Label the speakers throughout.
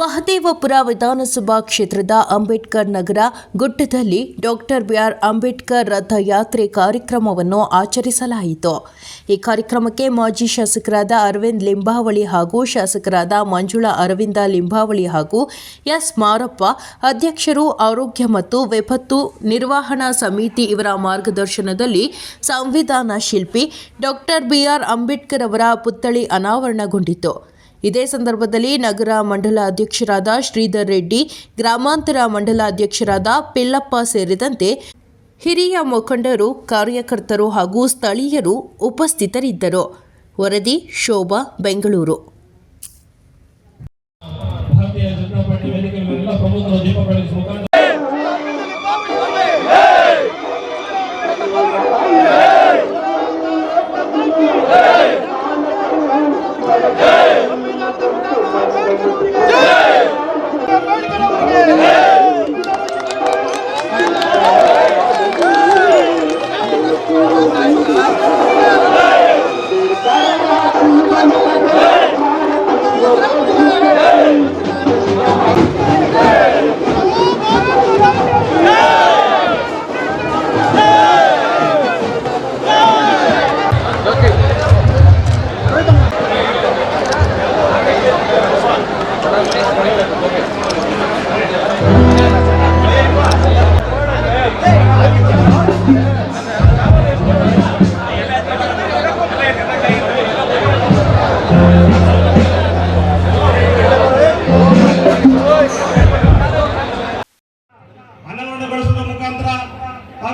Speaker 1: ಮಹದೇವಪುರ ವಿಧಾನಸಭಾ ಕ್ಷೇತ್ರದ ಅಂಬೇಡ್ಕರ್ ನಗರ ಗುಡ್ಡದಲ್ಲಿ ಡಾಕ್ಟರ್ ಬಿಆರ್ ಅಂಬೇಡ್ಕರ್ ರಥಯಾತ್ರೆ ಕಾರ್ಯಕ್ರಮವನ್ನು ಆಚರಿಸಲಾಯಿತು. ಈ ಕಾರ್ಯಕ್ರಮಕ್ಕೆ ಮಾಜಿ ಶಾಸಕರಾದ ಅರವಿಂದ್ ಲಿಂಬಾವಳಿ ಹಾಗೂ ಶಾಸಕರಾದ ಮಂಜುಳಾ ಅರವಿಂದ ಲಿಂಬಾವಳಿ ಹಾಗೂ ಎಸ್ ಮಾರಪ್ಪ, ಅಧ್ಯಕ್ಷರು ಆರೋಗ್ಯ ಮತ್ತು ವಿಪತ್ತು ನಿರ್ವಹಣಾ ಸಮಿತಿ ಇವರ ಮಾರ್ಗದರ್ಶನದಲ್ಲಿ ಸಂವಿಧಾನ ಶಿಲ್ಪಿ ಡಾಕ್ಟರ್ ಬಿಆರ್ ಅಂಬೇಡ್ಕರ್ ಅವರ ಪುತ್ಥಳಿ ಅನಾವರಣಗೊಂಡಿತು. ಇದೇ ಸಂದರ್ಭದಲ್ಲಿ ನಗರ ಮಂಡಲ ಅಧ್ಯಕ್ಷರಾದ ಶ್ರೀಧರ್ ರೆಡ್ಡಿ ಗ್ರಾಮಾಂತರ ಮಂಡಲ ಅಧ್ಯಕ್ಷರಾದ ಪಿಲ್ಲಪ್ಪ ಸೇರಿದಂತೆ ಹಿರಿಯ ಮುಖಂಡರು ಕಾರ್ಯಕರ್ತರು ಹಾಗೂ ಸ್ಥಳೀಯರು ಉಪಸ್ಥಿತರಿದ್ದರು ವರದಿ ಶೋಭಾ ಬೆಂಗಳೂರು
Speaker 2: ಭಾರತೀಯ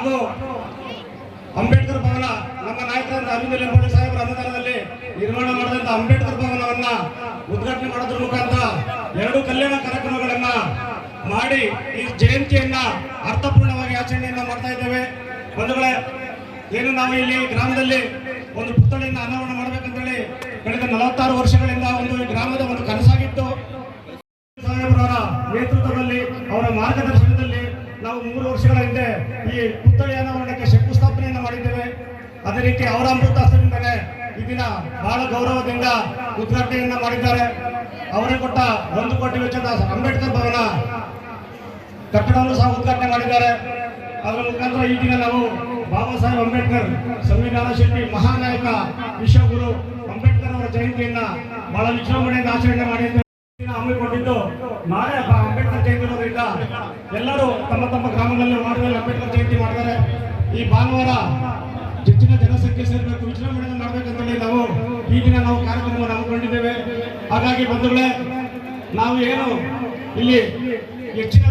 Speaker 2: ಹಾಗೂ ಅಂಬೇಡ್ಕರ್ ಭವನ, ನಮ್ಮ ನಾಯಕರಾದ ಅರವಿಂದ ಲಿಂಬಾವಳಿ ಸಾಹೇಬರ ಅನುದಾನದಲ್ಲಿ ನಿರ್ಮಾಣ ಮಾಡಿದಂತ ಅಂಬೇಡ್ಕರ್ ಭವನವನ್ನ ಉದ್ಘಾಟನೆ ಮಾಡೋದ್ರ ಮುಖಾಂತರ ಎರಡು ಕಲ್ಯಾಣ ಕಾರ್ಯಕ್ರಮಗಳನ್ನ ಮಾಡಿ ಈ ಜಯಂತಿಯನ್ನ ಅರ್ಥಪೂರ್ಣವಾಗಿ ಆಚರಣೆಯನ್ನ ಮಾಡ್ತಾ ಇದ್ದೇವೆ. ಬಂಧುಗಳೇ ಏನು ನಾವು ಇಲ್ಲಿ ಗ್ರಾಮದಲ್ಲಿ ಒಂದು ಪುತ್ತಳಿಯಿಂದ ಅನಾವರಣ ಮಾಡ್ಬೇಕಂತೇಳಿ ಕಳೆದ ನಲವತ್ತಾರು ವರ್ಷಗಳಿಂದ ಒಂದು ಗ್ರಾಮದ ಒಂದು ಕನಸಾಗಿತ್ತು. ಸಾಹೇಬ್ರವರ ನೇತೃತ್ವದಲ್ಲಿ ಅವರ ಮಾರ್ಗದರ್ಶನದಲ್ಲಿ ನಾವು ಮೂರು ವರ್ಷಗಳ ಹಿಂದೆ ಈ ಪುತ್ಥಳಿ ಅನಾವರಣಕ್ಕೆ ಶಂಕುಸ್ಥಾಪನೆಯನ್ನು ಮಾಡಿದ್ದೇವೆ. ಅದೇ ರೀತಿ ಅವರ ಅಮೃತ ಹಸ್ತದಿಂದಲೇ ಈ ದಿನ ಬಹಳ ಗೌರವದಿಂದ ಉದ್ಘಾಟನೆಯನ್ನ ಮಾಡಿದ್ದಾರೆ. ಅವರೇ ಕೊಟ್ಟ ಒಂದು ಕೋಟಿ ವೆಚ್ಚದ ಅಂಬೇಡ್ಕರ್ ಭವನ ಕಟ್ಟಡವನ್ನು ಸಹ ಉದ್ಘಾಟನೆ ಮಾಡಿದ್ದಾರೆ. ಅದರ ಮುಖಾಂತರ ಈ ದಿನ ನಾವು ಬಾಬಾ ಸಾಹೇಬ್ ಅಂಬೇಡ್ಕರ್, ಸಂವಿಧಾನ ಶಿಲ್ಪಿ ಮಹಾನಾಯಕ, ವಿಶ್ವಗುರು ಅಂಬೇಡ್ಕರ್ ಅವರ ಜಯಂತಿಯನ್ನ ಬಹಳ ವಿಜೃಂಭಣೆಯಿಂದ ಆಚರಣೆ ಮಾಡಿದ್ದೇವೆ. ಹಮ್ಮಿಕೊಂಡಿದ್ದು ನಾಳೆ ಎಲ್ಲರೂ ತಮ್ಮ ತಮ್ಮ ಗ್ರಾಮದಲ್ಲಿ ಮಾಡುವಲ್ಲಿ ಅಂಬೇಡ್ಕರ್ ಜಯಂತಿ ಮಾಡ್ತಾರೆ ಈ ಭಾನುವಾರ ಹೆಚ್ಚಿನ ಜನಸಂಖ್ಯೆ ಸೇರಬೇಕು, ವಿಜೃಂಭಣೆಯಿಂದ ಮಾಡಬೇಕಂತೇಳಿ ನಾವು ಈ ದಿನ ನಾವು ಕಾರ್ಯಕ್ರಮವನ್ನು ಹಮ್ಮಿಕೊಂಡಿದ್ದೇವೆ. ಹಾಗಾಗಿ ಬಂಧುಗಳೇ, ನಾವು ಏನು ಇಲ್ಲಿ ಹೆಚ್ಚಿನ